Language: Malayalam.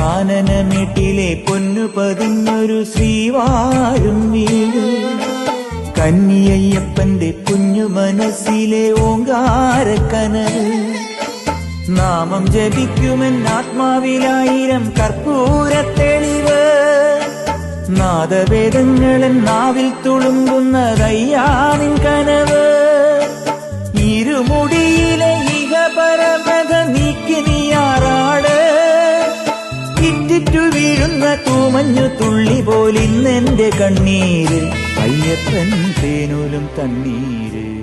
കാനനമേട്ടിലെ പൊന്നു പതിഞ്ഞൊരു ശ്രീവാഴും വീട്. കന്നിയയ്യപ്പന്റെ കുഞ്ഞു മനസ്സിലെ ഓങ്കാരക്കനൽ നാമം ജപിക്കുമെൻ ആത്മാവിലായിരം കർപ്പൂര തെളിവ്. നാദവേദങ്ങളൻ നാവിൽ തുളുമ്പുന്നതയ്യാനിൻ കനവ്. ഇരുമുടിയിലെ ഇറ്റിറ്റു വീഴുന്ന തൂമഞ്ഞു തുള്ളി പോലിന്നെന്റെ കണ്ണീര്. അയ്യപ്പൻ തേനൂലും തണ്ണീര്.